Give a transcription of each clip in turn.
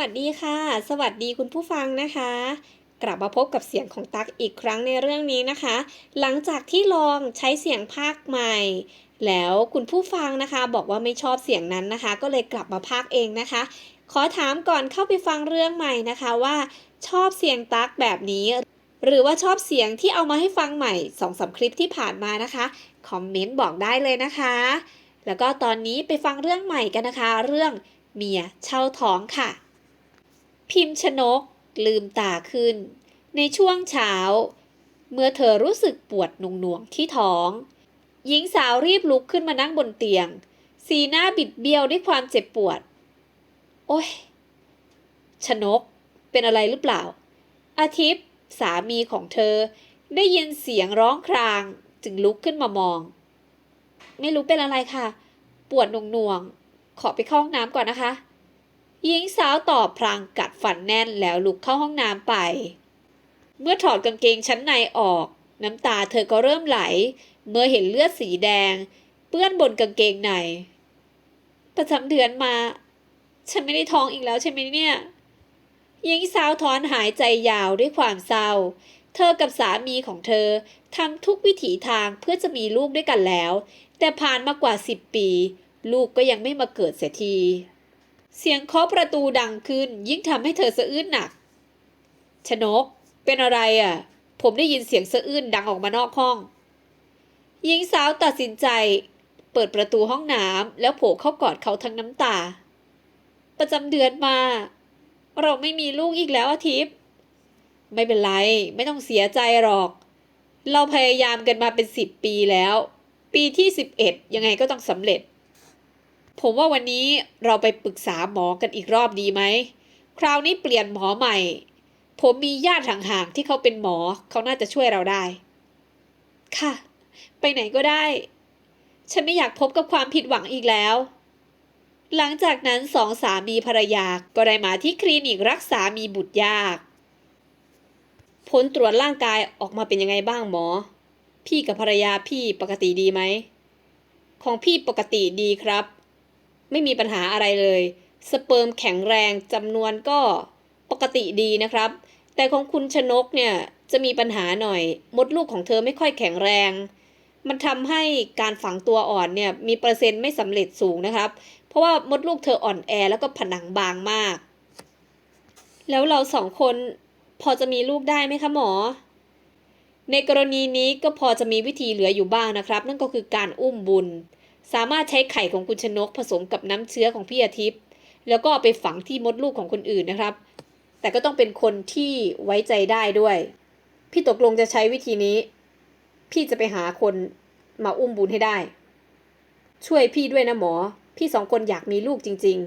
วัสดีค่ะ สวัสดีคุณผู้ฟังนะคะ กลับมาพบกับเสียงของตั๊กอีกครั้งในเรื่องนี้นะคะ หลังจากที่ลองใช้เสียงภาคใหม่ แล้วคุณผู้ฟังนะคะ บอกว่าไม่ชอบเสียงนั้นนะคะ ก็เลยกลับมาภาคเองนะคะ ขอถามก่อนเข้าไปฟังเรื่องใหม่นะคะว่าชอบเสียงตั๊กแบบนี้หรือว่าชอบเสียงที่เอามาให้ฟังใหม่สองสามคลิปที่ผ่านมานะคะ คอมเมนต์บอกได้เลยนะคะ แล้วก็ตอนนี้ไปฟังเรื่องใหม่กันนะคะ เรื่องเมียเช่าท้องค่ะ พิมพ์ชนก ลืมตาขึ้น ในช่วงเช้า เมื่อเธอรู้สึกปวดหน่วงๆที่ท้อง หญิงสาวรีบลุกขึ้นมานั่งบนเตียง สีหน้าบิดเบี้ยวด้วยความเจ็บปวด โอ้ยชนก เป็นอะไรหรือเปล่า อาทิตย์ สามีของเธอ ได้ยินเสียงร้องคราง จึงลุกขึ้นมามอง ไม่รู้เป็นอะไรค่ะ ปวดหน่วงๆขอไปเข้าห้องน้ำก่อนนะคะ หญิงสาวตอบพลางกัดฟันแน่นแล้วลุกเข้าห้องน้ำไป เมื่อถอดกางเกงชั้นในออก น้ำตาเธอก็เริ่มไหล เมื่อเห็นเลือดสีแดง เปื้อนบนกางเกงใน ประจำเดือนมา ฉันไม่ได้ท้องอีกแล้วใช่ไหมเนี่ยหญิงสาวถอนหายใจยาวด้วยความเศร้า เธอกับสามีของเธอทำทุกวิถีทางเพื่อจะมีลูกด้วยกันแล้ว แต่ผ่านมากว่าสิบปี ลูกก็ยังไม่มาเกิดเสียที เสียงเคาะประตูดังขึ้น ยิ่งทำให้เธอสะอื้นหนัก ชนก เป็นอะไรอะ ผมได้ยินเสียงสะอื้นดังออกมานอกห้อง หญิงสาวตัดสินใจ เปิดประตูห้องน้ำแล้วโผล่เข้ากอดเขาทั้งน้ำตา ประจำเดือนมา เราไม่มีลูกอีกแล้วอาทิตย์ไม่เป็นไร ไม่ต้องเสียใจหรอก เราพยายามกันมาเป็นสิบปีแล้ว ปีที่สิบเอ็ดยังไงก็ต้องสำเร็จ ผมว่าวันนี้เราไปปรึกษาหมอกันอีกรอบดีไหม คราวนี้เปลี่ยนหมอใหม่ ผมมีญาติห่างๆที่เขาเป็นหมอเขาน่าจะช่วยเราได้ ค่ะ ไปไหนก็ได้ ฉันไม่อยากพบกับความผิดหวังอีกแล้ว หลังจากนั้นสองสามีภรรยาก็ได้มาที่คลินิกรักษามีบุตรยาก ผลตรวจร่างกายออกมาเป็นยังไงบ้างหมอ พี่กับภรรยาพี่ปกติดีไหมของพี่ปกติดีครับ ไม่มีปัญหาอะไรเลย สเปิร์มแข็งแรงจำนวนก็ปกติดีนะครับ แต่ของคุณชนกเนี่ยจะมีปัญหาหน่อย มดลูกของเธอไม่ค่อยแข็งแรง มันทำให้การฝังตัวอ่อนเนี่ยมีเปอร์เซ็นต์ไม่สำเร็จสูงนะครับ เพราะว่ามดลูกเธออ่อนแอแล้วก็ผนังบางมาก แล้วเราสองคนพอจะมีลูกได้ไหมคะหมอ ในกรณีนี้ก็พอจะมีวิธีเหลืออยู่บ้างนะครับ นั่นก็คือการอุ้มบุญ สามารถใช้ไข่ของคุณชนกผสมกับน้ำเชื้อของพี่อาทิตย์ แล้วก็ไปฝังที่มดลูกของคนอื่นนะครับ แต่ก็ต้องเป็นคนที่ไว้ใจได้ด้วย พี่ตกลงจะใช้วิธีนี้ พี่จะไปหาคนมาอุ้มบุญให้ได้ ช่วยพี่ด้วยนะหมอ พี่สองคนอยากมีลูกจริง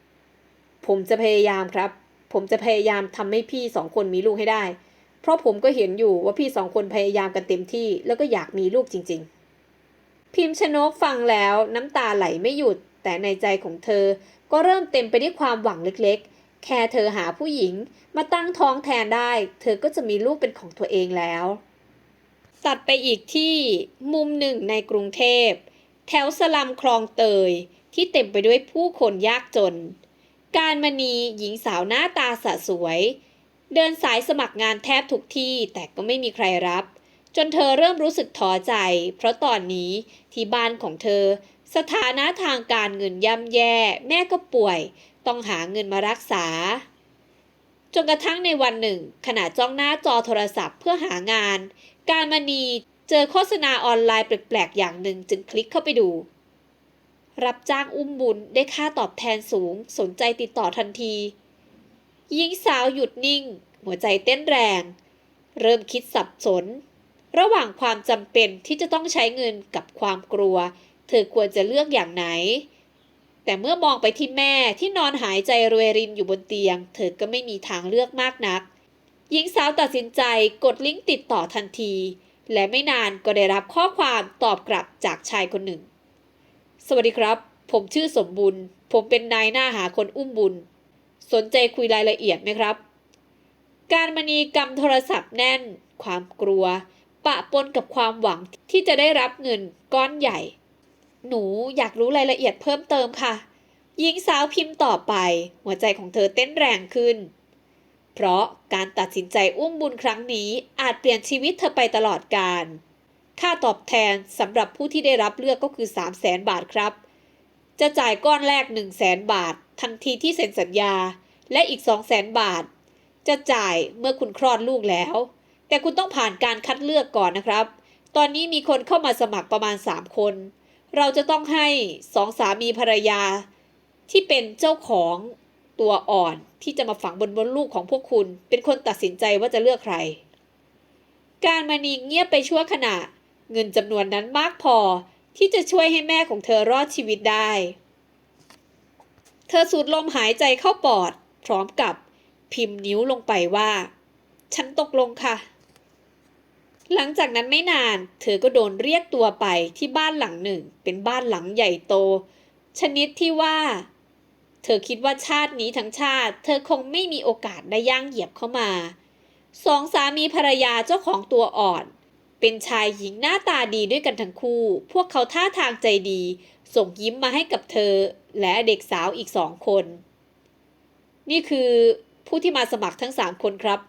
ๆ ผมจะพยายามครับ ผมจะพยายามทำให้พี่สองคนมีลูกให้ได้ เพราะผมก็เห็นอยู่ว่าพี่สองคนพยายามกันเต็มที่ แล้วก็อยากมีลูกจริง ๆ พิมพ์ชนกฟังแล้วน้ำตาไหลไม่หยุด แต่ในใจของเธอก็เริ่มเต็มไปด้วยความหวังเล็กๆ แค่เธอหาผู้หญิงมาตั้งท้องแทนได้ เธอก็จะมีลูกเป็นของตัวเองแล้ว ตัดไปอีกที่มุมหนึ่งในกรุงเทพ แถวสลัมคลองเตยที่เต็มไปด้วยผู้คนยากจน การมณีหญิงสาวหน้าตาสะสวย เดินสายสมัครงานแทบทุกที่แต่ก็ไม่มีใครรับ จนเธอเริ่มรู้สึกท้อใจ เพราะตอนนี้ที่บ้านของเธอ สถานะทางการเงินย่ำแย่ แม่ก็ป่วย ต้องหาเงินมารักษา จนกระทั่งในวันหนึ่ง ขณะจ้องหน้าจอโทรศัพท์เพื่อหางาน การมณีเจอโฆษณาออนไลน์แปลกๆอย่างหนึ่งจึงคลิกเข้าไปดู รับจ้างอุ้มบุญได้ค่าตอบแทนสูง สนใจติดต่อทันทีหญิงสาวหยุดนิ่ง หัวใจเต้นแรง เริ่มคิดสับสน ระหว่างความจำเป็นที่จะต้องใช้เงินกับความกลัว เธอควรจะเลือกอย่างไหน แต่เมื่อมองไปที่แม่ที่นอนหายใจรวยรินอยู่บนเตียง เธอก็ไม่มีทางเลือกมากนัก หญิงสาวตัดสินใจกดลิงก์ติดต่อทันที และไม่นานก็ได้รับข้อความตอบกลับจากชายคนหนึ่ง สวัสดีครับ ผมชื่อสมบุญ ผมเป็นนายหน้าหาคนอุ้มบุญ สนใจคุยรายละเอียดไหมครับ การมณีกำโทรศัพท์แน่น ความกลัว ปะปนกับความหวังที่จะได้รับเงินก้อนใหญ่ หนูอยากรู้รายละเอียดเพิ่มเติมค่ะหญิงสาวพิมพ์ต่อไป หัวใจของเธอเต้นแรงขึ้น เพราะการตัดสินใจอุ้มบุญครั้งนี้อาจเปลี่ยนชีวิตเธอไปตลอดกาลค่าตอบแทนสำหรับผู้ที่ได้รับเลือกก็คือ 3 0 0แสนบาทครับ จะจ่ายก้อนแรก 1 0 0 0 0แสนบาท ทันทีที่เซ็นสัญญาและอีก 2 0 0แสนบาท จะจ่ายเมื่อคุณคลอดลูกแล้ว แต่คุณต้องผ่านการคัดเลือกก่อนนะครับ ตอนนี้มีคนเข้ามาสมัครประมาณ 3 คน เราจะต้องให้สองสามีภรรยา ที่เป็นเจ้าของตัวอ่อนที่จะมาฝังบนบนลูกของพวกคุณ เป็นคนตัดสินใจว่าจะเลือกใคร การมานีเงียบไปชั่วขณะ เงินจำนวนนั้นมากพอที่จะช่วยให้แม่ของเธอรอดชีวิตได้ เธอสูดลมหายใจเข้าปอด พร้อมกับพิมพ์นิ้วลงไปว่า ฉันตกลงค่ะ หลังจากนั้นไม่นาน เธอก็โดนเรียกตัวไปที่บ้านหลังหนึ่ง เป็นบ้านหลังใหญ่โต ชนิดที่ว่า เธอคิดว่าชาตินี้ทั้งชาติ เธอคงไม่มีโอกาสได้ย่างเหยียบเข้ามา สองสามีภรรยาเจ้าของตัวอ่อน เป็นชายหญิงหน้าตาดีด้วยกันทั้งคู่ พวกเขาท่าทางใจดี ส่งยิ้มมาให้กับเธอ และเด็กสาวอีกสองคน นี่คือผู้ที่มาสมัครทั้งสามคนครับ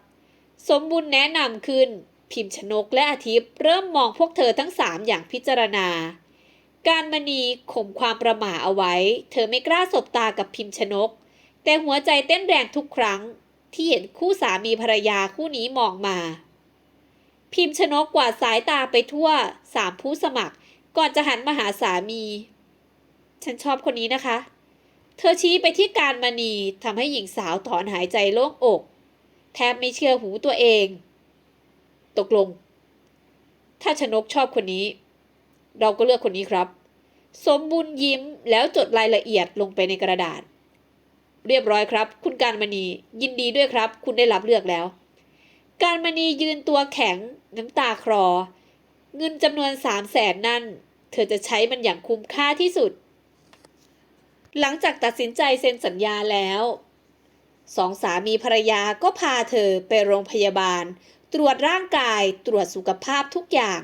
สมบุญแนะนำขึ้น พิมพ์ชนกและอาทิตย์เริ่มมองพวกเธอทั้งสามอย่างพิจารณา การมณีข่มความประหม่าเอาไว้ เธอไม่กล้าสบตากับพิมพ์ชนก แต่หัวใจเต้นแรงทุกครั้ง ที่เห็นคู่สามีภรรยาคู่นี้มองมา พิมพ์ชนกกวาดสายตาไปทั่วสามผู้สมัคร ก่อนจะหันมาหาสามี ฉันชอบคนนี้นะคะ เธอชี้ไปที่การมณีทำให้หญิงสาวถอนหายใจโล่งอก แทบไม่เชื่อหูตัวเอง ตกลง ถ้าชนกชอบคนนี้ เราก็เลือกคนนี้ครับ สมบุญยิ้มแล้วจดรายละเอียดลงไปในกระดาษ เรียบร้อยครับ คุณการมณียินดีด้วยครับ คุณได้รับเลือกแล้ว การมณียืนตัวแข็งน้ำตาคลอ เงินจำนวนสามแสนนั่น เธอจะใช้มันอย่างคุ้มค่าที่สุด หลังจากตัดสินใจเซ็นสัญญาแล้วสองสามีภรรยาก็พาเธอไปโรงพยาบาล ตรวจร่างกายตรวจสุขภาพทุกอย่าง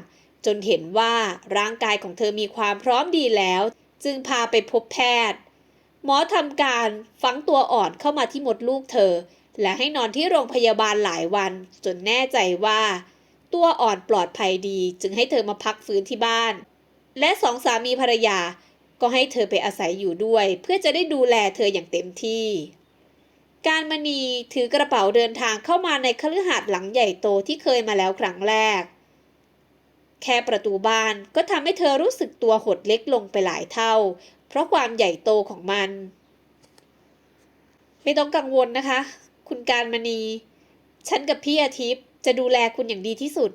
จนเห็นว่าร่างกายของเธอมีความพร้อมดีแล้ว จึงพาไปพบแพทย์ หมอทำการฝังตัวอ่อนเข้ามาที่มดลูกเธอ และให้นอนที่โรงพยาบาลหลายวัน จนแน่ใจว่า ตัวอ่อนปลอดภัยดี จึงให้เธอมาพักฟื้นที่บ้าน และสองสามีภรรยาก็ให้เธอไปอาศัยอยู่ด้วย เพื่อจะได้ดูแลเธออย่างเต็มที่ การมณีถือกระเป๋าเดินทางเข้ามาในคฤหาสน์หลังใหญ่โตที่เคยมาแล้วครั้งแรก แค่ประตูบ้านก็ทำให้เธอรู้สึกตัวหดเล็กลงไปหลายเท่า เพราะความใหญ่โตของมัน ไม่ต้องกังวลนะคะ คุณการมณี ฉันกับพี่อาทิตย์จะดูแลคุณอย่างดีที่สุด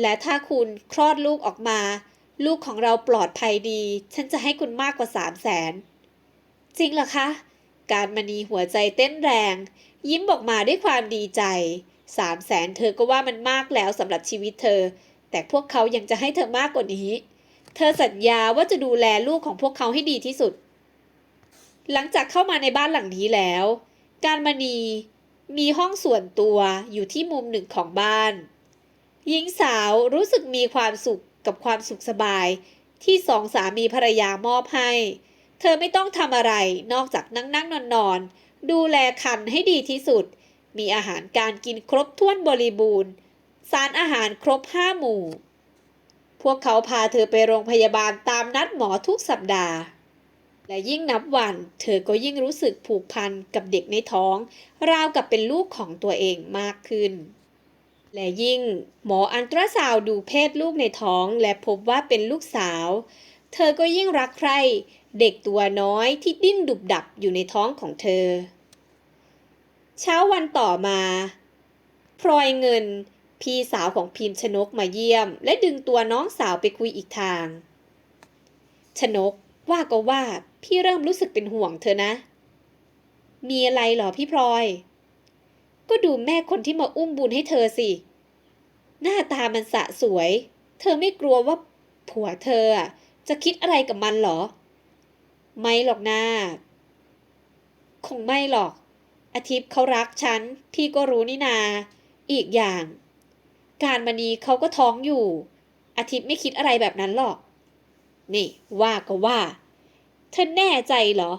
และถ้าคุณคลอดลูกออกมา ลูกของเราปลอดภัยดี ฉันจะให้คุณมากกว่าสามแสนจริงเหรอคะ การมณีหัวใจเต้นแรง ยิ้มออกมาด้วยความดีใจสามแสนเธอก็ว่ามันมากแล้วสำหรับชีวิตเธอ แต่พวกเขายังจะให้เธอมากกว่านี้ เธอสัญญาว่าจะดูแลลูกของพวกเขาให้ดีที่สุด หลังจากเข้ามาในบ้านหลังนี้แล้ว การมณีมีห้องส่วนตัวอยู่ที่มุมหนึ่งของบ้าน หญิงสาวรู้สึกมีความสุขกับความสุขสบายที่สองสามีภรรยามอบให้ ธอไม่ต้องทำอะไรนอกจากนั่งนั่งนอนนอนดูแลคันให้ดีที่สุด มีอาหารการกินครบถ้วนบริบูรณ์ สารอาหารครบห้าหมู่ พวกเขาพาเธอไปโรงพยาบาลตามนัดหมอทุกสัปดาห์ และยิ่งนับวัน เธอก็ยิ่งรู้สึกผูกพันกับเด็กในท้อง ราวกับเป็นลูกของตัวเองมากขึ้น และยิ่งหมออันตราซาวด์ดูเพศลูกในท้องและพบว่าเป็นลูกสาว เธอก็ยิ่งรักใคร่ เด็กตัวน้อยที่ดิ้นดุบดับอยู่ในท้องของเธอ เช้าวันต่อมาพลอยเงิน พี่สาวของพิมพ์ชนกมาเยี่ยม และดึงตัวน้องสาวไปคุยอีกทาง ชนกว่าก็ว่าพี่เริ่มรู้สึกเป็นห่วงเธอนะ มีอะไรเหรอพี่พลอย ก็ดูแม่คนที่มาอุ้มบุญให้เธอสิ หน้าตามันสะสวย เธอไม่กลัวว่าผัวเธอจะคิดอะไรกับมันเหรอ ไม่หรอกนาคงไม่หรอก อาทิตย์เขารักฉัน พี่ก็รู้นี่นา อีกอย่าง การมณีเขาก็ท้องอยู่ อาทิตย์ไม่คิดอะไรแบบนั้นหรอก นี่ว่าก็ว่า เธอแน่ใจเหรอ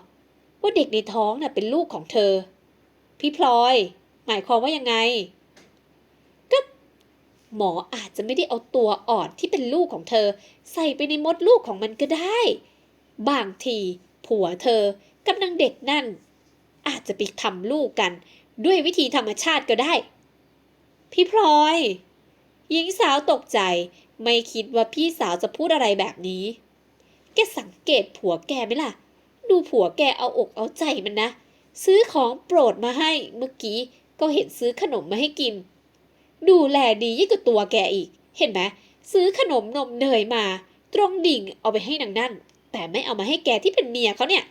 ว่าเด็กในท้องน่ะเป็นลูกของเธอ พี่พลอย หมายความว่ายังไงก็หมออาจจะไม่ได้เอาตัวอ่อนที่เป็นลูกของเธอ ใส่ไปในมดลูกของมันก็ได้ บางที ผัวเธอกับนางเด็กนั่น อาจจะไปทำลูกกัน ด้วยวิธีธรรมชาติก็ได้ พี่พลอย หญิงสาวตกใจไม่คิดว่าพี่สาวจะพูดอะไรแบบนี้ แกสังเกตผัวแกไหมล่ะ ดูผัวแกเอาอกเอาใจมันนะ ซื้อของโปรดมาให้เมื่อกี้ก็เห็นซื้อขนมมาให้กิน ดูแลดียิ่งกว่าตัวแกอีก เห็นไหมซื้อขนมนมเนยมา ตรงดิ่งเอาไปให้นางนั่น แต่ไม่เอามาให้แกที่เป็นเมียเขาเนี่ย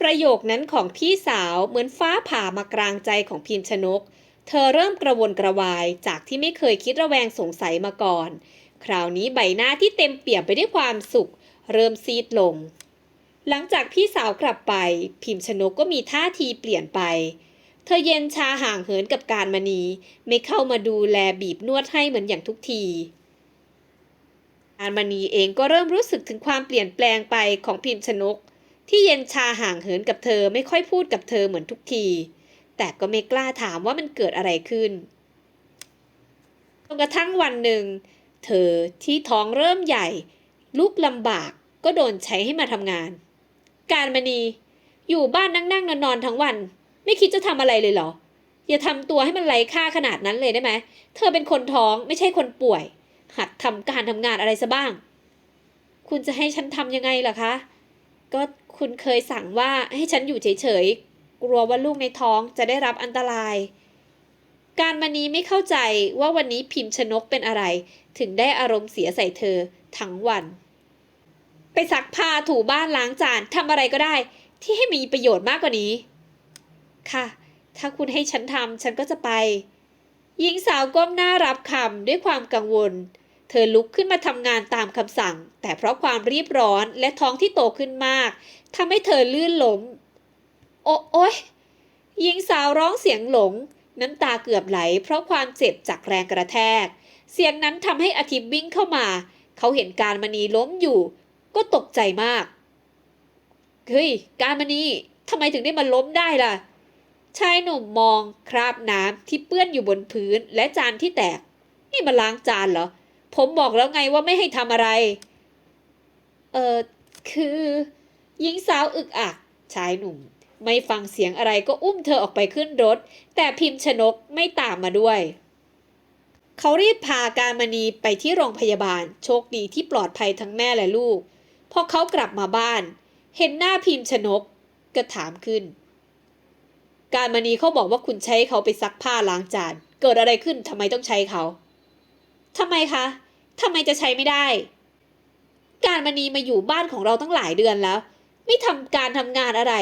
ประโยคนั้นของพี่สาวเหมือนฟ้าผ่ามากลางใจของพิมชนก เธอเริ่มกระวนกระวายจากที่ไม่เคยคิดระแวงสงสัยมาก่อน คราวนี้ใบหน้าที่เต็มเปี่ยมไปด้วยความสุข เริ่มซีดลง หลังจากพี่สาวกลับไป พิมชนกก็มีท่าทีเปลี่ยนไปเธอเย็นชาห่างเหินกับการมณี ไม่เข้ามาดูแลบีบนวดให้เหมือนอย่างทุกที การมณีเองก็เริ่มรู้สึกถึงความเปลี่ยนแปลงไปของพิมชนก ที่เย็นชาห่างเหินกับเธอไม่ค่อยพูดกับเธอเหมือนทุกที แต่ก็ไม่กล้าถามว่ามันเกิดอะไรขึ้นจนกระทั่งวันหนึ่ง เธอที่ท้องเริ่มใหญ่ลูกลำบากก็โดนใช้ให้มาทำงาน การมณีอยู่บ้านนั่งๆนอนๆทั้งวัน ไม่คิดจะทำอะไรเลยเหรออย่าทำตัวให้มันไร้ค่าขนาดนั้นเลยได้ไหมเธอเป็นคนท้องไม่ใช่คนป่วย หัดทำการทำงานอะไรซะบ้าง คุณจะให้ฉันทำยังไงล่ะคะ ก็คุณเคยสั่งว่าให้ฉันอยู่เฉยๆ กลัวว่าลูกในท้องจะได้รับอันตราย การมณีไม่เข้าใจว่าวันนี้พิมพ์ชนกเป็นอะไร ถึงได้อารมณ์เสียใส่เธอทั้งวัน ไปซักผ้าถูบ้านล้างจานทำอะไรก็ได้ ที่ให้มีประโยชน์มากกว่านี้ ค่ะ ถ้าคุณให้ฉันทำฉันก็จะไปหญิงสาวก้มหน้ารับคำด้วยความกังวล เธอลุกขึ้นมาทำงานตามคำสั่ง แต่เพราะความรีบร้อนและท้องที่โตขึ้นมากทำให้เธอลื่นล้ม โอโอ๊ยหญิงสาวร้องเสียงหลง น้ำตาเกือบไหล เพราะความเจ็บจากแรงกระแทก เสียงนั้นทำให้อาทิตย์วิ่งเข้ามา เขาเห็นการมณีล้มอยู่ ก็ตกใจมาก เฮ้ย การมณีทำไมถึงได้มาล้มได้ล่ะ ชายหนุ่มมอง คราบน้ำที่เปื้อนอยู่บนพื้นและจานที่แตก นี่มาล้างจานเหรอ ผมบอกแล้วไงว่าไม่ให้ทำอะไร เออคือหญิงสาวอึกอักชายหนุ่ม ไม่ฟังเสียงอะไรก็อุ้มเธอออกไปขึ้นรถ แต่พิมพ์ชนกไม่ตามมาด้วย เขารีบพาการมณีไปที่โรงพยาบาล โชคดีที่ปลอดภัยทั้งแม่และลูก พอเขากลับมาบ้าน เห็นหน้าพิมพ์ชนกก็ถามขึ้น การมณีเขาบอกว่าคุณใช้เขาไปซักผ้าล้างจาน เกิดอะไรขึ้นทำไมต้องใช้เขา ทำไมคะทำไมจะใช้ไม่ได้ การมณีมาอยู่บ้านของเราตั้งหลายเดือนแล้ว ไม่ทำการทำงานอะไร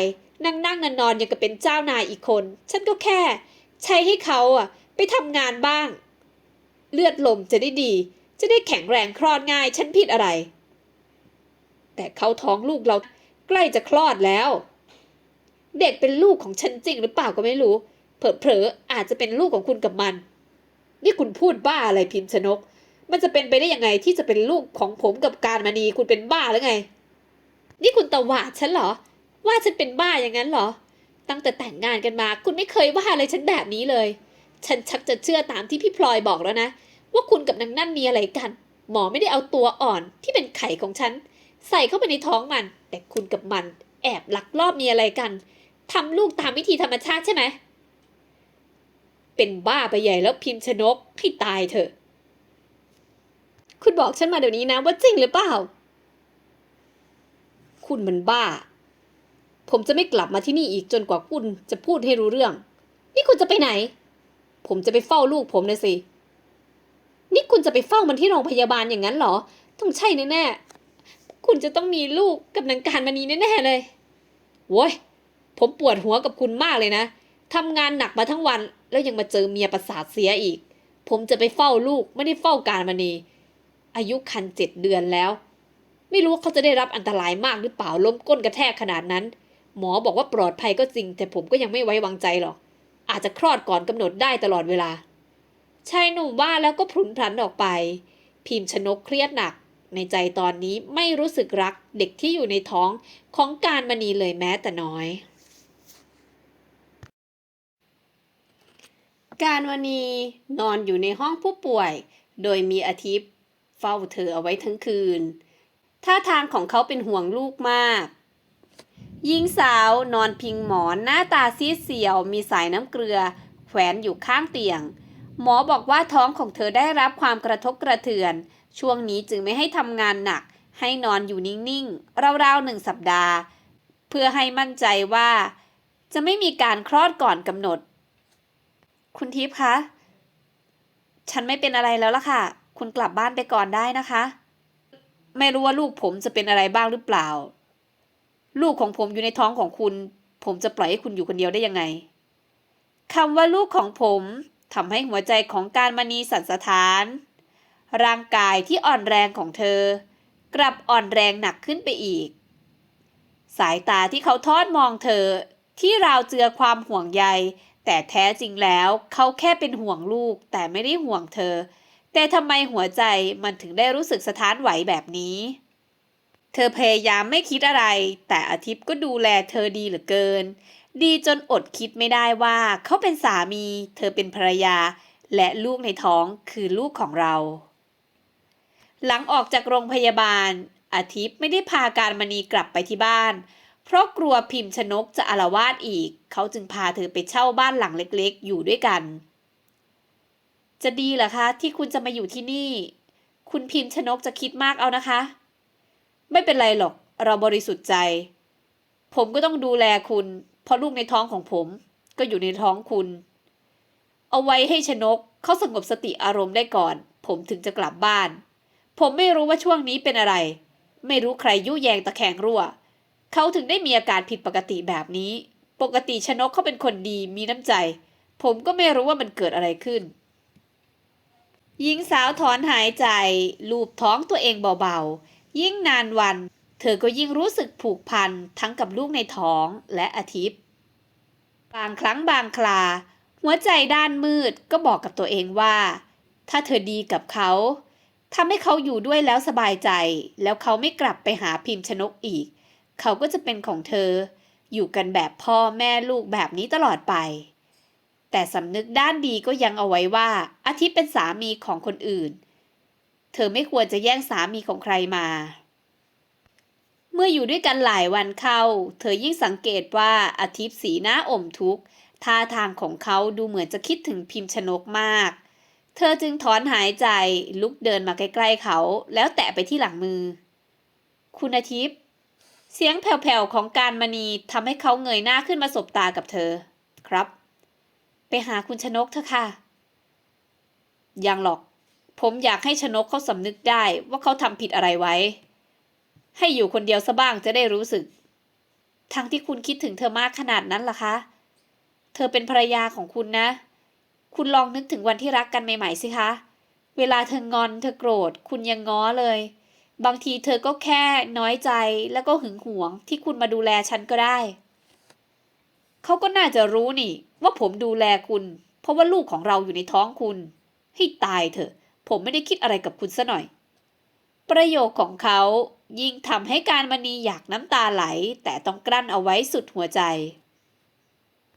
นั่งนั่งนอนนอนย่างกับเป็นเจ้านายอีกคน ฉันก็แค่ ใช้ให้เขาอะไปทำงานบ้าง เลือดลมจะได้ดี จะได้แข็งแรงคลอดง่าย ฉันผิดอะไร แต่เขาท้องลูกเราใกล้จะคลอดแล้ว เด็กเป็นลูกของฉันจริงหรือเปล่าก็ไม่รู้ เผลอๆอาจจะเป็นลูกของคุณกับมัน นี่คุณพูดบ้าอะไรพิมพ์ชนก มันจะเป็นไปได้ยังไงที่จะเป็นลูกของผมกับการมณีคุณเป็นบ้าหรือไง นี่คุณตวาดฉันเหรอ ว่าฉันเป็นบ้าอย่างนั้นเหรอ ตั้งแต่แต่งงานกันมา คุณไม่เคยว่าอะไรฉันแบบนี้เลย ฉันชักจะเชื่อตามที่พี่พลอยบอกแล้วนะ ว่าคุณกับนางนั่นมีอะไรกัน หมอไม่ได้เอาตัวอ่อนที่เป็นไข่ของฉัน ใส่เข้าไปในท้องมัน แต่คุณกับมัน แอบลักลอบมีอะไรกันทำลูกตามวิธีธรรมชาติใช่ไหม เป็นบ้าไปใหญ่แล้วพิมพ์ชนกให้ตายเถอะ คุณบอกฉันมาเดี๋ยวนี้นะว่าจริงหรือเปล่า คุณมันบ้า ผมจะไม่กลับมาที่นี่อีกจนกว่าคุณจะพูดให้รู้เรื่อง นี่คุณจะไปไหน ผมจะไปเฝ้าลูกผมนะสิ นี่คุณจะไปเฝ้ามันที่โรงพยาบาลอย่างนั้นเหรอ ต้องใช่แน่ๆ คุณจะต้องมีลูกกับนางการมณีแน่ๆเลยโว้ยผมปวดหัวกับคุณมากเลยนะทำงานหนักมาทั้งวัน แล้วยังมาเจอเมียประสาทเสียอีก ผมจะไปเฝ้าลูกไม่ได้เฝ้าการมณี อายุคันเจ็ดเดือนแล้ว ไม่รู้ว่าเขาจะได้รับอันตรายมากหรือเปล่าล้มก้นกระแทกขนาดนั้น หมอบอกว่าปลอดภัยก็จริง แต่ผมก็ยังไม่ไว้วางใจหรอก อาจจะคลอดก่อนกำหนดได้ตลอดเวลาชายหนุ่มว่าแล้วก็พลุนพลันออกไป พิมพ์ชนกเครียดหนัก ในใจตอนนี้ไม่รู้สึกรักเด็กที่อยู่ในท้องของการมณีเลยแม้แต่น้อย การวณีนอนอยู่ในห้องผู้ป่วย โดยมีอาทิตย์เฝ้าเธอเอาไว้ทั้งคืน ท่าทางของเขาเป็นห่วงลูกมาก หญิงสาวนอนพิงหมอนหน้าตาซีดเสียว มีสายน้ำเกลือ แขวนอยู่ข้างเตียง หมอบอกว่าท้องของเธอได้รับความกระทบกระเทือน ช่วงนี้จึงไม่ให้ทำงานหนัก ให้นอนอยู่นิ่งๆ ราวๆหนึ่งสัปดาห์ เพื่อให้มั่นใจว่า จะไม่มีการคลอดก่อนกำหนด คุณทิพย์คะ ฉันไม่เป็นอะไรแล้วล่ะค่ะ คุณกลับบ้านไปก่อนได้นะคะ ไม่รู้ว่าลูกผมจะเป็นอะไรบ้างหรือเปล่า ลูกของผมอยู่ในท้องของคุณ ผมจะปล่อยให้คุณอยู่คนเดียวได้ยังไงคำว่าลูกของผมทำให้หัวใจของการมณีสันสะท้าน ร่างกายที่อ่อนแรงของเธอ กลับอ่อนแรงหนักขึ้นไปอีก สายตาที่เขาทอดมองเธอที่ราวเจือความห่วงใย แต่แท้จริงแล้วเขาแค่เป็นห่วงลูกแต่ไม่ได้ห่วงเธอ แต่ทำไมหัวใจมันถึงได้รู้สึกสะท้านไหวแบบนี้ เธอพยายามไม่คิดอะไร แต่อาทิตย์ก็ดูแลเธอดีเหลือเกิน ดีจนอดคิดไม่ได้ว่าเขาเป็นสามี เธอเป็นภรรยา และลูกในท้องคือลูกของเรา หลังออกจากโรงพยาบาลอาทิตย์ไม่ได้พาการมณีกลับไปที่บ้านเพราะกลัวพิมพ์ชนกจะอาละวาดอีก เขาจึงพาเธอไปเช่าบ้านหลังเล็กๆ อยู่ด้วยกัน จะดีเหรอคะ ที่คุณจะมาอยู่ที่นี่ คุณพิมพ์ชนกจะคิดมากเอานะคะ ไม่เป็นไรหรอก เราบริสุทธิ์ใจ ผมก็ต้องดูแลคุณ เพราะลูกในท้องของผม ก็อยู่ในท้องคุณ เอาไว้ให้ชนกเขาสงบสติอารมณ์ได้ก่อน ผมถึงจะกลับบ้าน ผมไม่รู้ว่าช่วงนี้เป็นอะไร ไม่รู้ใครยุแยงตะแคงรั่ว เขาถึงได้มีอาการผิดปกติแบบนี้ ปกติชนกเขาเป็นคนดีมีน้ำใจ ผมก็ไม่รู้ว่ามันเกิดอะไรขึ้น หญิงสาวถอนหายใจ ลูบท้องตัวเองเบาๆ ยิ่งนานวัน เธอก็ยิ่งรู้สึกผูกพันทั้งกับลูกในท้องและอาทิตย์ บางครั้งบางครา หัวใจด้านมืดก็บอกกับตัวเองว่า ถ้าเธอดีกับเขาทำให้เขาอยู่ด้วยแล้วสบายใจ แล้วเขาไม่กลับไปหาพิมพ์ชนกอีก เขาก็จะเป็นของเธอ อยู่กันแบบพ่อแม่ลูกแบบนี้ตลอดไป แต่สำนึกด้านดีก็ยังเอาไว้ว่าอาทิตย์เป็นสามีของคนอื่น เธอไม่ควรจะแย่งสามีของใครมา เมื่ออยู่ด้วยกันหลายวันเข้า เธอยิ่งสังเกตว่าอาทิตย์สีหน้าอมทุกข์ท่าทางของเขาดูเหมือนจะคิดถึงพิมพ์ชนกมาก เธอจึงถอนหายใจลุกเดินมาใกล้ๆเขา แล้วแตะไปที่หลังมือ คุณอาทิตย์ เสียงแผ่วๆของการมณีทำให้เขาเงยหน้าขึ้นมาสบตากับเธอ ครับ ไปหาคุณชนกเถอะค่ะ ยังหรอก ผมอยากให้ชนกเขาสำนึกได้ว่าเขาทำผิดอะไรไว้ ให้อยู่คนเดียวซะบ้างจะได้รู้สึก ทั้งที่คุณคิดถึงเธอมากขนาดนั้นล่ะคะ เธอเป็นภรรยาของคุณนะ คุณลองนึกถึงวันที่รักกันใหม่ๆสิคะ เวลาเธองอนเธอโกรธ คุณยังง้อเลย บางทีเธอก็แค่น้อยใจแล้วก็หึงหวงที่คุณมาดูแลฉันก็ได้ เขาก็น่าจะรู้นี่ ว่าผมดูแลคุณ เพราะว่าลูกของเราอยู่ในท้องคุณ ให้ตายเถอะ ผมไม่ได้คิดอะไรกับคุณซะหน่อย ประโยคของเขายิ่งทำให้การมณีอยากน้ำตาไหล แต่ต้องกลั้นเอาไว้สุดหัวใจ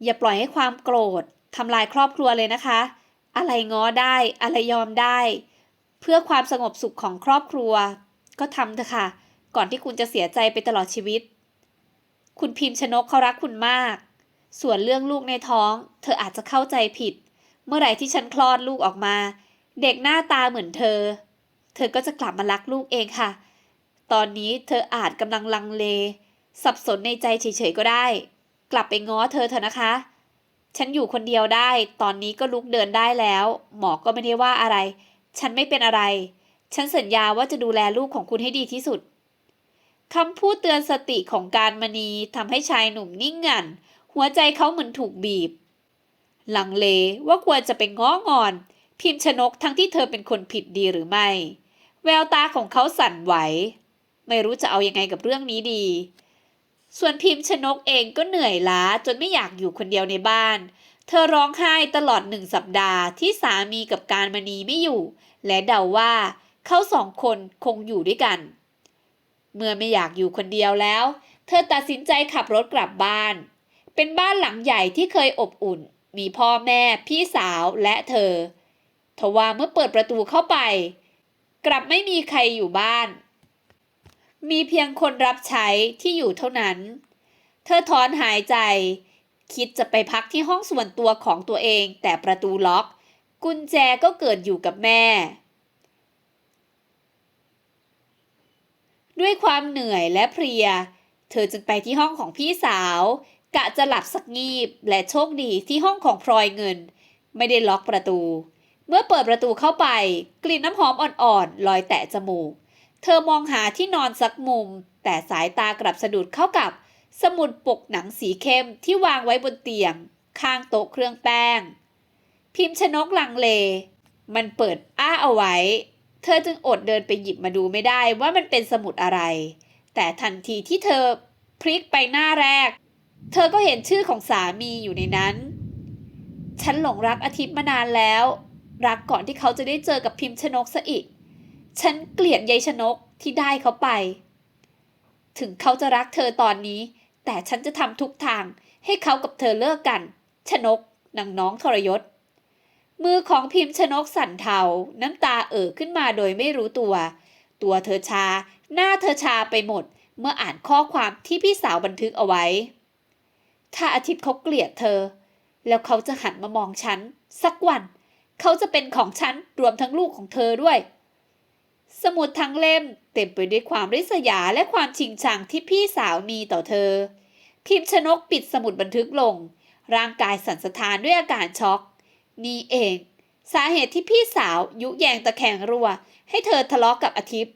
อย่าปล่อยให้ความโกรธทำลายครอบครัวเลยนะคะ อะไรง้อได้ อะไรยอมได้ เพื่อความสงบสุขของครอบครัว ก็ทำเถอะค่ะ ก่อนที่คุณจะเสียใจไปตลอดชีวิต คุณพิมพ์ชนกเขารักคุณมาก ส่วนเรื่องลูกในท้อง เธออาจจะเข้าใจผิด เมื่อไหร่ที่ฉันคลอดลูกออกมา เด็กหน้าตาเหมือนเธอ เธอก็จะกลับมารักลูกเองค่ะ ตอนนี้เธออาจกำลังลังเล สับสนในใจเฉยๆก็ได้ กลับไปง้อเธอเถอะนะคะฉันอยู่คนเดียวได้ ตอนนี้ก็ลุกเดินได้แล้ว หมอก็ไม่ได้ว่าอะไร ฉันไม่เป็นอะไร ฉันสัญญาว่าจะดูแลลูกของคุณให้ดีที่สุดคำพูดเตือนสติของการมณีทำให้ชายหนุ่มนิ่งงัน หัวใจเขาเหมือนถูกบีบ หลังเลว่าควรจะไปง้องอน พิมพ์ชนกทั้งที่เธอเป็นคนผิดดีหรือไม่ แววตาของเขาสั่นไหว ไม่รู้จะเอายังไงกับเรื่องนี้ดี ส่วนพิมพ์ชนกเองก็เหนื่อยล้าจนไม่อยากอยู่คนเดียวในบ้าน เธอร้องไห้ตลอดหนึ่งสัปดาห์ที่สามีกับการมณีไม่อยู่ และเดาว่า เขาสองคนคงอยู่ด้วยกัน เมื่อไม่อยากอยู่คนเดียวแล้ว เธอตัดสินใจขับรถกลับบ้าน เป็นบ้านหลังใหญ่ที่เคยอบอุ่น มีพ่อแม่ พี่สาวและเธอทว่าเมื่อเปิดประตูเข้าไป กลับไม่มีใครอยู่บ้าน มีเพียงคนรับใช้ที่อยู่เท่านั้น เธอถอนหายใจ คิดจะไปพักที่ห้องส่วนตัวของตัวเองแต่ประตูล็อก กุญแจก็เกิดอยู่กับแม่ ด้วยความเหนื่อยและเพลีย เธอจึงไปที่ห้องของพี่สาว กะจะหลับสักงีบและโชคดีที่ห้องของพลอยเงิน ไม่ได้ล็อกประตู เมื่อเปิดประตูเข้าไป กลิ่นน้ำหอมอ่อนๆลอยแตะจมูก เธอมองหาที่นอนสักมุม แต่สายตากลับสะดุดเข้ากับ สมุดปกหนังสีเข้มที่วางไว้บนเตียง ข้างโต๊ะเครื่องแป้ง พิมพ์ชนกลังเล มันเปิดอ้าเอาไว้ เธอจึงอดเดินไปหยิบมาดูไม่ได้ว่ามันเป็นสมุดอะไร แต่ทันทีที่เธอพลิกไปหน้าแรก เธอก็เห็นชื่อของสามีอยู่ในนั้น ฉันหลงรักอาทิตย์มานานแล้ว รักก่อนที่เขาจะได้เจอกับพิมพ์ชนกซะอีก ฉันเกลียดยายชนกที่ได้เขาไป ถึงเขาจะรักเธอตอนนี้ แต่ฉันจะทำทุกทางให้เขากับเธอเลิกกัน ชนกนางน้องทรยศ มือของพิมพ์ชนกสั่นเทา น้ำตาเอ่อขึ้นมาโดยไม่รู้ตัว ตัวเธอชา หน้าเธอชาไปหมด เมื่ออ่านข้อความที่พี่สาวบันทึกเอาไว้ ถ้าอาทิตย์เขาเกลียดเธอ แล้วเขาจะหันมามองฉัน สักวัน เขาจะเป็นของฉัน รวมทั้งลูกของเธอด้วย สมุดทั้งเล่มเต็มไปด้วยความริษยาและความชิงชังที่พี่สาวมีต่อเธอ พิมพ์ชนกปิดสมุดบันทึกลง ร่างกายสั่นสะท้านด้วยอาการช็อก นี่เอง สาเหตุที่พี่สาวยุแยงตะแคงรัว ให้เธอทะเลาะกกับอาทิตย์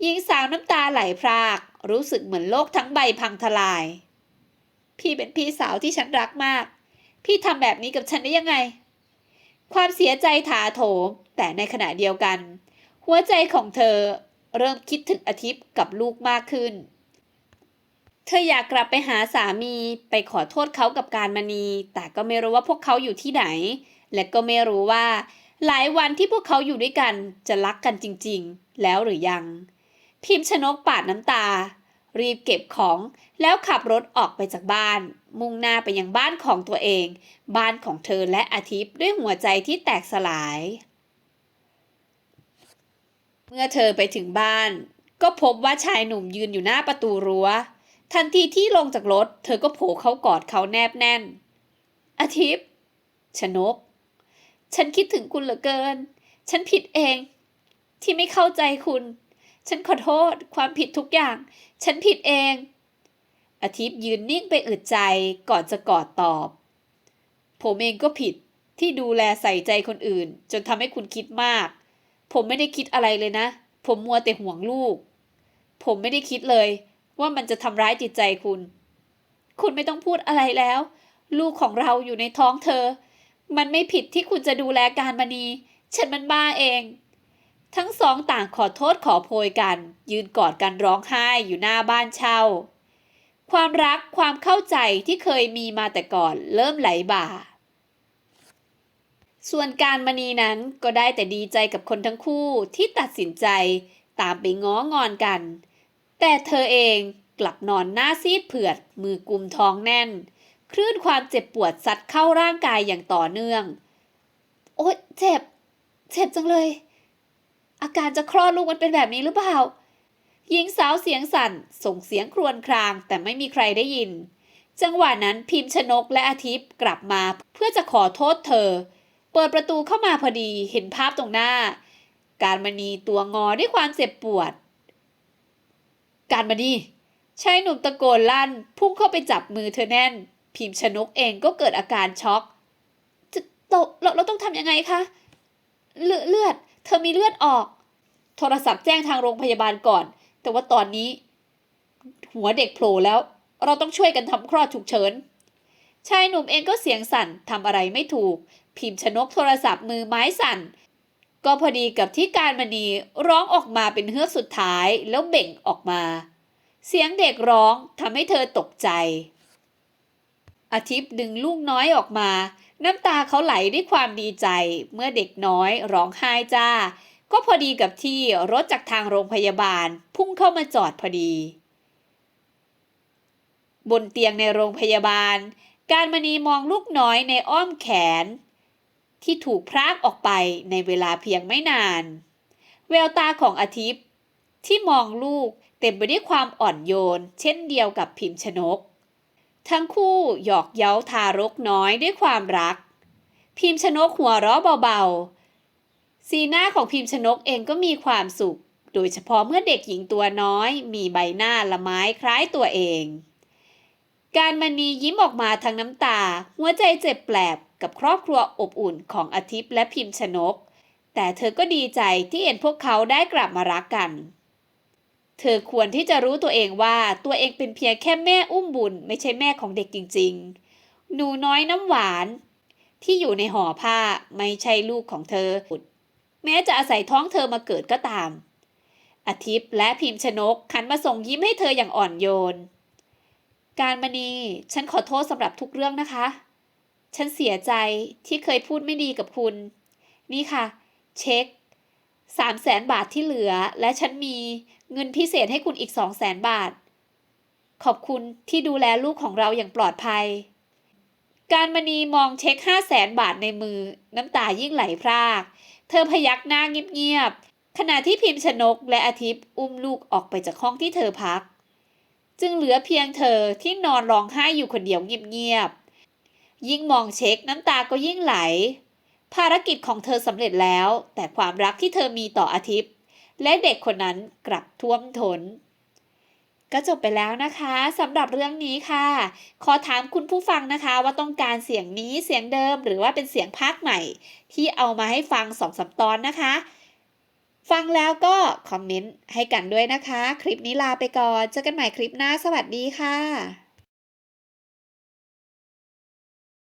หญิงสาวน้ำตาไหลพราก รู้สึกเหมือนโลกทั้งใบพังทลาย พี่เป็นพี่สาวที่ฉันรักมาก พี่ทำแบบนี้กับฉันได้ยังไง ความเสียใจถาโถม แต่ในขณะเดียวกัน หัวใจของเธอเริ่มคิดถึงอาทิตย์กับลูกมากขึ้น เธออยากกลับไปหาสามีไปขอโทษเขากับการมณี แต่ก็ไม่รู้ว่าพวกเขาอยู่ที่ไหน และก็ไม่รู้ว่า หลายวันที่พวกเขาอยู่ด้วยกันจะรักกันจริงๆ แล้วหรือยัง พิมพ์ชนกปาดน้ำตา รีบเก็บของแล้วขับรถออกไปจากบ้าน มุ่งหน้าไปยังบ้านของตัวเอง บ้านของเธอและอาทิตย์ด้วยหัวใจที่แตกสลาย เมื่อเธอไปถึงบ้าน ก็พบว่าชายหนุ่มยืนอยู่หน้าประตูรั้ว ทันทีที่ลงจากรถ เธอก็โผล่เข้ากอดเขาแนบแน่น อาทิตย์ชนก ฉันคิดถึงคุณเหลือเกิน ฉันผิดเอง ที่ไม่เข้าใจคุณ ฉันขอโทษ ความผิดทุกอย่าง ฉันผิดเอง อาทิตย์ยืนนิ่งไปอึดใจก่อนจะกอดตอบ ผมเองก็ผิดที่ดูแลใส่ใจคนอื่น จนทำให้คุณคิดมาก ผมไม่ได้คิดอะไรเลยนะ ผมมัวแต่ห่วงลูก ผมไม่ได้คิดเลย ว่ามันจะทำร้ายจิตใจคุณ คุณไม่ต้องพูดอะไรแล้ว ลูกของเราอยู่ในท้องเธอ มันไม่ผิดที่คุณจะดูแลการมณี ฉันมันบ้าเอง ทั้งสองต่างขอโทษขอโพยกัน ยืนกอดกันร้องไห้อยู่หน้าบ้านเช่า ความรักความเข้าใจที่เคยมีมาแต่ก่อนเริ่มไหลบ่าส่วนการมณีนั้นก็ได้แต่ดีใจกับคนทั้งคู่ที่ตัดสินใจตามไปง้องอนกัน แต่เธอเองกลับนอนหน้าซีดเผือด มือกุมท้องแน่น คลื่นความเจ็บปวดซัดเข้าร่างกายอย่างต่อเนื่อง โอ๊ยเจ็บ เจ็บจังเลย อาการจะคลอดลูกมันเป็นแบบนี้หรือเปล่า หญิงสาวเสียงสั่น ส่งเสียงครวญครางแต่ไม่มีใครได้ยิน จังหวะนั้นพิมพ์ชนกและอาทิตย์กลับมาเพื่อจะขอโทษเธอ เปิดประตูเข้ามาพอดีเห็นภาพตรงหน้า การมณีตัวงอด้วยความเจ็บปวด การมณีชายหนุ่มตะโกนลั่น พุ่งเข้าไปจับมือเธอแน่น พิมพ์ชนกเองก็เกิดอาการช็อกจะเราเราเราต้องทำยังไงคะเลือดเลือด เธอมีเลือดออก โทรศัพท์แจ้งทางโรงพยาบาลก่อน แต่ว่าตอนนี้ หัวเด็กโผล่แล้ว เราต้องช่วยกันทำคลอดฉุกเฉินชายหนุ่มเองก็เสียงสั่นทำอะไรไม่ถูก พิมพ์ชนกโทรศัพท์มือไม้สั่น ก็พอดีกับที่การมณีร้องออกมาเป็นเฮือกสุดท้ายแล้วเบ่งออกมา เสียงเด็กร้องทำให้เธอตกใจ อาทิตย์ดึงลูกน้อยออกมา น้ำตาเขาไหลด้วยความดีใจ เมื่อเด็กน้อยร้องไห้จ้า ก็พอดีกับที่รถจากทางโรงพยาบาล พุ่งเข้ามาจอดพอดี บนเตียงในโรงพยาบาล การมณีมองลูกน้อยในอ้อมแขน ที่ถูกพรากออกไปในเวลาเพียงไม่นาน แววตาของอาทิตย์ ที่มองลูกเต็มไปด้วยความอ่อนโยน เช่นเดียวกับพิมพ์ชนก ทั้งคู่หยอกเย้าทารกน้อยด้วยความรัก พิมพ์ชนกหัวเราะเบาๆ สีหน้าของพิมพ์ชนกเองก็มีความสุข โดยเฉพาะเมื่อเด็กหญิงตัวน้อย มีใบหน้าละไม้คล้ายตัวเอง การมณียิ้มออกมาทั้งน้ำตา หัวใจเจ็บแปลบ กับครอบครัวอบอุ่นของอาทิตย์และพิมพ์ชนก แต่เธอก็ดีใจที่เห็นพวกเขาได้กลับมารักกัน เธอควรที่จะรู้ตัวเองว่าตัวเองเป็นเพียงแค่แม่อุ้มบุญไม่ใช่แม่ของเด็กจริง ๆ หนูน้อยน้ำหวาน ที่อยู่ในห่อผ้าไม่ใช่ลูกของเธอ แม้จะอาศัยท้องเธอมาเกิดก็ตามอาทิตย์และพิมพ์ชนกหันมาส่งยิ้มให้เธออย่างอ่อนโยน การมณี ฉันขอโทษสำหรับทุกเรื่องนะคะ ฉันเสียใจที่เคยพูดไม่ดีกับคุณ นี่ค่ะ เช็คสามแสนบาทที่เหลือ และฉันมีเงินพิเศษให้คุณอีกสองแสนบาท ขอบคุณที่ดูแลลูกของเราอย่างปลอดภัย การมณีมองเช็คห้าแสนบาทในมือ น้ำตายิ่งไหลพราก เธอพยักหน้าเงียบๆขณะที่พิมพ์ชนกและอาทิตย์อุ้มลูกออกไปจากห้องที่เธอพัก จึงเหลือเพียงเธอที่นอนร้องไห้อยู่คนเดียวเงียบๆ ยิ่งมองเช็คน้ำตาก็ยิ่งไหล ภารกิจของเธอสำเร็จแล้ว แต่ความรักที่เธอมีต่ออาทิตย์ และเด็กคนนั้นกลับท่วมทนก็จบไปแล้วนะคะสำหรับเรื่องนี้ค่ะ ขอถามคุณผู้ฟังนะคะว่าต้องการเสียงนี้เสียงเดิมหรือว่าเป็นเสียงภาคใหม่ ที่เอามาให้ฟังสองสามตอนนะคะ ฟังแล้วก็คอมเมนต์ให้กันด้วยนะคะ คลิปนี้ลาไปก่อน เจอกันใหม่คลิปหน้าสวัสดีค่ะ